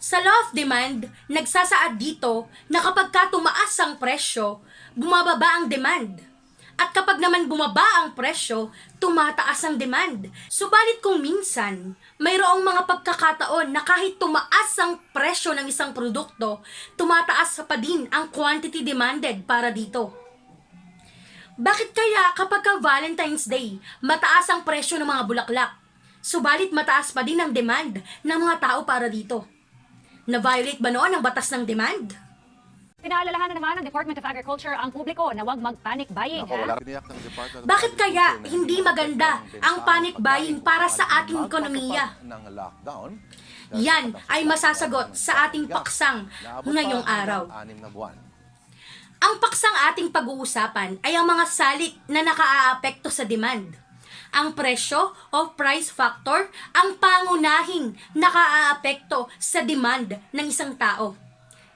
Sa law of demand, nagsasaad dito na kapag ka tumaas ang presyo, bumababa ang demand. At kapag naman bumaba ang presyo, tumataas ang demand. Subalit kung minsan, mayroong mga pagkakataon na kahit tumaas ang presyo ng isang produkto, tumataas pa din ang quantity demanded para dito. Bakit kaya kapag ka Valentine's Day, mataas ang presyo ng mga bulaklak, subalit mataas pa din ang demand ng mga tao para dito? Na-violate ba noon ang batas ng demand? Pinaalalahanan naman ng Department of Agriculture ang publiko na huwag mag-panic buying. Ako, ha? Bakit kaya hindi maganda ang panic buying para sa at ating ekonomiya? magpapatupad ng lockdown Yan ay masasagot sa ating paksang ngayong araw. Ang paksang ating pag-uusapan ay ang mga salik na nakaaapekto sa demand. Ang presyo o price factor ang pangunahing nakaaapekto sa demand ng isang tao.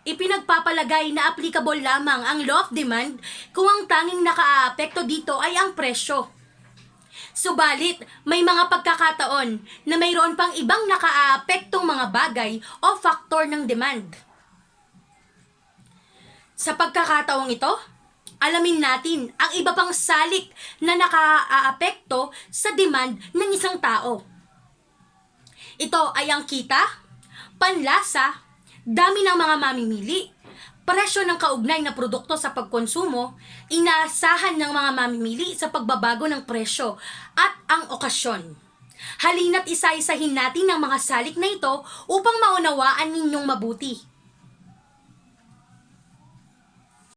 Ipinagpapalagay na applicable lamang ang law of demand kung ang tanging nakaaapekto dito ay ang presyo. Subalit, may mga pagkakataon na mayroon pang ibang nakaapektong mga bagay o faktor ng demand. Sa pagkakataong ito, alamin natin ang iba pang salik na nakaaapekto sa demand ng isang tao. Ito ay ang kita, panlasa, dami ng mga mamimili, presyo ng kaugnay na produkto sa pagkonsumo, inaasahan ng mga mamimili sa pagbabago ng presyo, at ang okasyon. Halina't isa-isahin natin ang mga salik na ito upang maunawaan ninyong mabuti.